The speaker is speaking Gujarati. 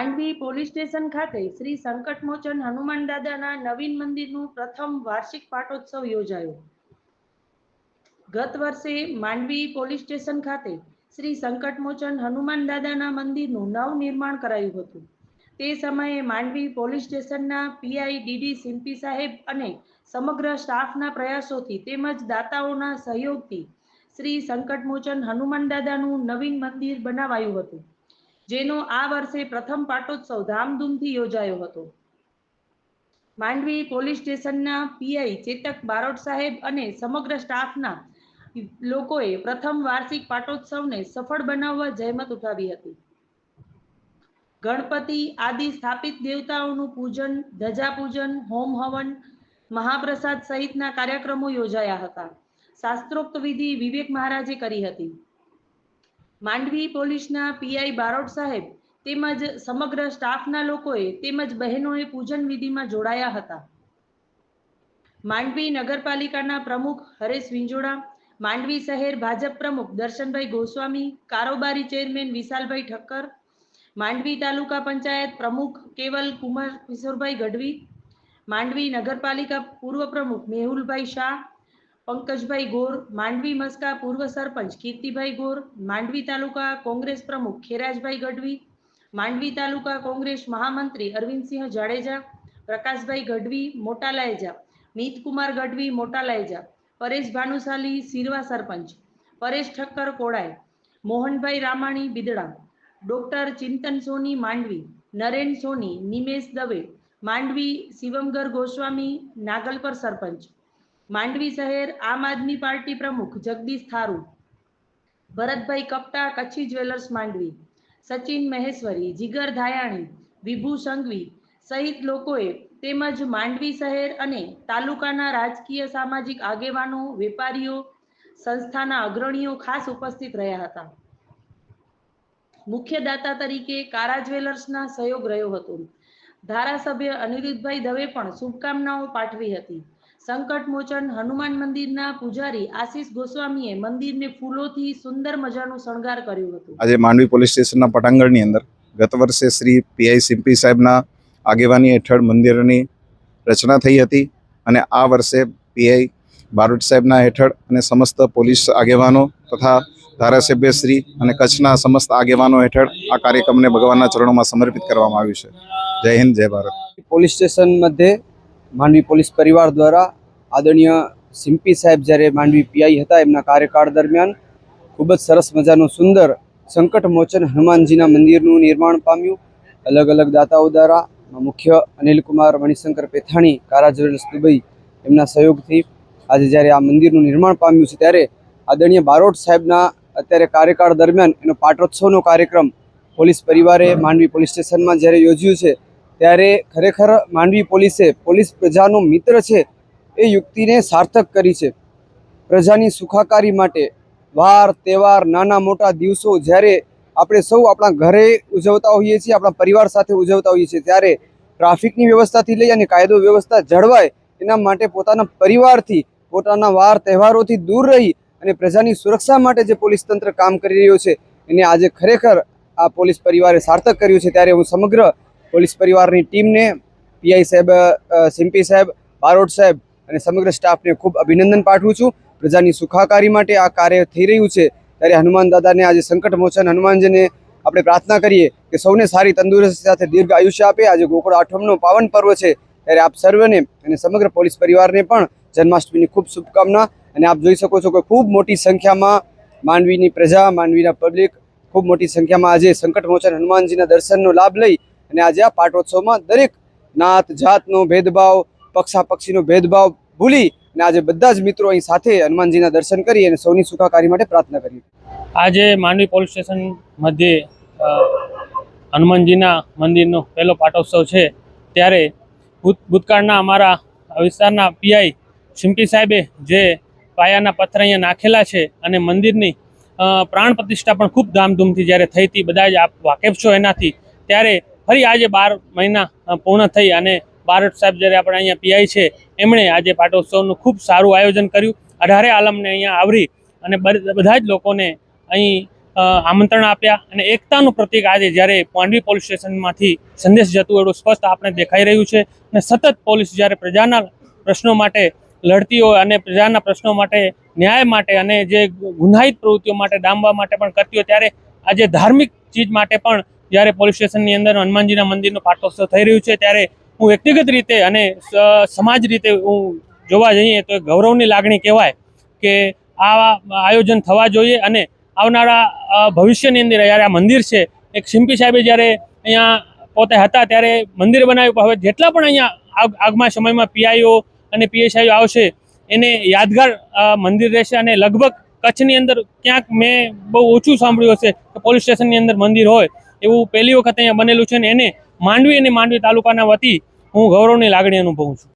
માંડવી પોલીસ સ્ટેશન ખાતે શ્રી સંકટમોચન હનુમાન દાદાના નવીન મંદિરનું પ્રથમ વાર્ષિક પાટોત્સવ યોજાયો. ગત વર્ષે માંડવી પોલીસ સ્ટેશન ખાતે શ્રી સંકટમોચન હનુમાન દાદાના મંદિરનું નવનિર્માણ કરાયું હતું. તે સમયે માંડવી પોલીસ સ્ટેશનના પીઆઈ ડીડી સિમ્પી સાહેબ અને સમગ્ર સ્ટાફના પ્રયાસોથી તેમજ દાતાઓના સહયોગથી શ્રી સંકટમોચન હનુમાન દાદાનું નવીન મંદિર બનાવાયું હતું. જેનો આ વર્ષે પ્રથમ પાટોત્સવ ધામધૂમથી યોજાયો હતો. માંડવી પોલીસ સ્ટેશનના પીઆઈ ચેતક બારોટ સાહેબ અને સમગ્ર સ્ટાફના લોકોએ પ્રથમ વાર્ષિક પાટોત્સવને સફળ બનાવવા જહેમત ઉઠાવી હતી. ગણપતિ આદિ સ્થાપિત દેવતાઓનું પૂજન ધજા પૂજન હોમ હવન, મહાપ્રસાદ સહિતના કાર્યક્રમો યોજાયા હતા. શાસ્ત્રોક્ત વિધિ વિવેક મહારાજે કરી હતી. માંડવી પોલીસના પીઆઈ બારોટ સાહેબ તેમજ સમગ્ર સ્ટાફના લોકોએ તેમજ બહેનોએ પૂજન વિધિમાં જોડાયા હતા. માંડવી નગરપાલિકાના પ્રમુખ હરેશ વિંજોડા, માંડવી શહેર ભાજપ પ્રમુખ દર્શનભાઈ ગોસ્વામી, કારોબારી ચેરમેન વિશાલભાઈ ઠક્કર, માંડવી તાલુકા પંચાયત પ્રમુખ કેવલ કુમાર કિશોરભાઈ ગઢવી, માંડવી નગરપાલિકા પૂર્વ પ્રમુખ મેહુલભાઈ શાહ પંકજભાઈ ગોર, માંડવી મસ્કા પૂર્વ સરપંચ કીર્તિભાઈ ગોર, માંડવી તાલુકા કોંગ્રેસ પ્રમુખ ખેરાજભાઈ ગઢવી, માંડવી તાલુકા કોંગ્રેસ મહામંત્રી અરવિંદસિંહ જાડેજા, પ્રકાશભાઈ ગઢવી મોટા લાયજા મિતકુમાર ગઢવી મોટા લાયજા પરેશ ભાનુશાલી સિરવા સરપંચ, પરેશ ઠક્કર કોડાય મોહનભાઈ રામાણી બિદડા, ડોક્ટર ચિંતન સોની માંડવી, નરેન સોની, નિમેશ દવે, માંડવી શિવમગર ગોસ્વામી, નાગલપર સરપંચ માંડવી શહેર આમ આદમી પાર્ટી પ્રમુખ જગદીશ થારુ. ભરતભાઈ કપ્તા કચ્છી જ્વેલર્સ માંડવી. સચિન મહેશ્વરી, જીગર ધાયાણી, વિભુ સંઘવી સહિત લોકોએ તેમજ માંડવી શહેર અને તાલુકાના રાજકીય સામાજિક આગેવાનો, વેપારીઓ, સંસ્થાના અગ્રણીઓ ખાસ ઉપસ્થિત રહ્યા હતા. મુખ્ય દાતા તરીકે કારા જ્વેલર્સના સહયોગ રહ્યો હતો. ધારાસભ્ય અનિરુદ્ધભાઈ દવે પણ શુભકામનાઓ પાઠવી હતી. સંકટ મોચન હનુમાન મંદિરના પૂજારી આશીષ ગોસ્વામીએ મંદિરને ફૂલોથી સુંદર મજાનું શણગાર કર્યું હતું. આજે માંડવી પોલીસ સ્ટેશનના પટાંગણની અંદર ગત વર્ષે શ્રી પીઆઈ સિમ્પી સાહેબના આગેવાની હેઠળ મંદિરની રચના થઈ હતી અને આ વર્ષે પીઆઈ બારોટ સાહેબના હેઠળ અને સમસ્ત પોલીસ આગેવાનો તથા ધારાસભ્યશ્રી અને કચ્છના સમસ્ત આગેવાનો હેઠળ આ કાર્યક્રમને ભગવાનના ચરણોમાં સમર્પિત કરવામાં આવ્યું છે. જય હિન્દ જય ભારત. પોલીસ સ્ટેશન મધ્યે માંડવી પોલીસ પરિવાર દ્વારા આદરણીય સિમ્પી સાહેબ જ્યારે માંડવી પીઆઈ હતા, એમના કાર્યકાળ દરમિયાન ખૂબ જ સરસ મજાનું સુંદર સંકટ મોચન હનુમાનજીના મંદિરનું નિર્માણ પામ્યું. અલગ અલગ દાતાઓ દ્વારા મુખ્ય અનિલકુમાર મણિશંકર પેથાણી કારા જ્વેલર્સ દુબઈ એમના સહયોગથી આજે જ્યારે આ મંદિરનું નિર્માણ પામ્યું છે ત્યારે આદરણીય બારોટ સાહેબના અત્યારે કાર્યકાળ દરમિયાન એનો પાટોત્સવનો કાર્યક્રમ પોલીસ પરિવારે માંડવી પોલીસ સ્ટેશનમાં જ્યારે યોજ્યું છે ત્યારે ખરેખર માંડવી પોલીસે પોલીસ પ્રજાનો મિત્ર છે એ યુક્તિને સાર્થક કરી છે. પ્રજાની સુખાકારી માટે વાર તહેવાર નાના મોટા દિવસો જ્યારે આપણે સૌ આપણા ઘરે ઉજવતા હોઈએ છીએ, આપણા પરિવાર સાથે ઉજવતા હોઈએ છીએ, ત્યારે ટ્રાફિકની વ્યવસ્થાથી લઈ અને કાયદો વ્યવસ્થા જળવાય એના માટે પોતાના પરિવારથી, પોતાના વાર તહેવારોથી દૂર રહી અને પ્રજાની સુરક્ષા માટે જે પોલીસ તંત્ર કામ કરી રહ્યો છે, એને આજે ખરેખર આ પોલીસ પરિવારે સાર્થક કર્યું છે. ત્યારે હું સમગ્ર પોલીસ પરિવારની ટીમને પીઆઈ સાહેબ સિમ્પી સાહેબ, બારોટ સાહેબ અને સમગ્ર સ્ટાફને ખૂબ અભિનંદન પાઠવું છું. પ્રજાની સુખાકારી માટે આ કાર્ય થઈ રહ્યું છે. ત્યારે હનુમાન દાદાને આજે સંકટ મોચન હનુમાનજીને આપણે પ્રાર્થના કરીએ કે સૌને સારી તંદુરસ્તી સાથે દીર્ઘ આયુષ્ય આપે. આજે ગોકુળ આઠમનો પાવન પર્વ છે. ત્યારે આપ સર્વને અને સમગ્ર પોલીસ પરિવારને પણ જન્માષ્ટમીની ખૂબ શુભકામના અને આપ જોઈ શકો છો કે ખૂબ મોટી સંખ્યામાં માંડવીની પ્રજા માંડવીના પબ્લિક ખૂબ મોટી સંખ્યામાં આજે સંકટ મોચન હનુમાનજીના દર્શનનો લાભ લઈ અને આજે આ પાટોત્સવમાં દરેક નાત, જાતનો ભેદભાવ પક્ષા પક્ષીનો ભેદભાવ ભૂલી અને આજે બધા જ મિત્રો અહીં સાથે હનુમાનજીના દર્શન કરી અને સૌની સુખાકારી માટે પ્રાર્થના કરી આજે માંડવી પોલીસ સ્ટેશન મધ્યે હનુમાનજીના મંદિરનો પહેલો પાટોત્સવ છે. ત્યારે ભૂત, ભૂતકાળના અમારા વિસ્તારના પીઆઈ સિમ્પી સાહેબે જે પાયાના પથ્થર અહીંયા નાખેલા છે અને મંદિરની પ્રાણ પ્રતિષ્ઠા પણ ખૂબ ધામધૂમથી જ્યારે થઈ હતી, બધા જ આપ વાકેફ છો એનાથી, ત્યારે ફરી આજે બાર મહિના પૂર્ણ થઈ અને બારટ સાહેબ જ્યારે આપણે અહીંયા પીઆઈ છે, એમણે આજે પાટોત્સવનું ખૂબ સારું આયોજન કર્યું. અઢારે આલમને અહીંયા આવરી અને બધા જ લોકોને અહીં આમંત્રણ આપ્યા અને એકતાનું પ્રતીક આજે જ્યારે પાંડવી પોલીસ સ્ટેશનમાંથી સંદેશ જતું એવું સ્પષ્ટ આપણે દેખાઈ રહ્યું છે અને સતત પોલીસ જ્યારે પ્રજાના પ્રશ્નો માટે લડતી હોય અને પ્રજાના પ્રશ્નો માટે ન્યાય માટે અને જે ગુનાહિત પ્રવૃત્તિઓ માટે, ડામવા માટે પણ કરતી હોય ત્યારે આજે ધાર્મિક ચીજ માટે પણ જ્યારે પોલીસ સ્ટેશનની અંદર હનુમાનજીના મંદિરનું પાટોત્સવ થઈ રહ્યું છે, ત્યારે હું વ્યક્તિગત રીતે અને સમાજ રીતે હું જોવા જઈએ તો ગૌરવની લાગણી કહેવાય કે આવા આયોજન થવા જોઈએ અને આવનારા ભવિષ્યની અંદર જ્યારે આ મંદિર છે, એક સિમ્પી સાહેબે જ્યારે અહીંયા પોતે હતા ત્યારે મંદિર બનાવ્યું હવે જેટલા પણ અહીંયા આગ- આગમા સમયમાં પીઆઈઓ અને પીએસઆઈઓ આવશે, એને યાદગાર મંદિર રહેશે અને લગભગ કચ્છની અંદર ક્યાંક મેં બહુ ઓછું સાંભળ્યું હશે કે પોલીસ સ્ટેશનની અંદર મંદિર હોય એવું પહેલી વખત અહીંયા બનેલું છે ને એને માંડવી અને માંડવી તાલુકાના વતી હું ગૌરવની લાગણી અનુભવું છું.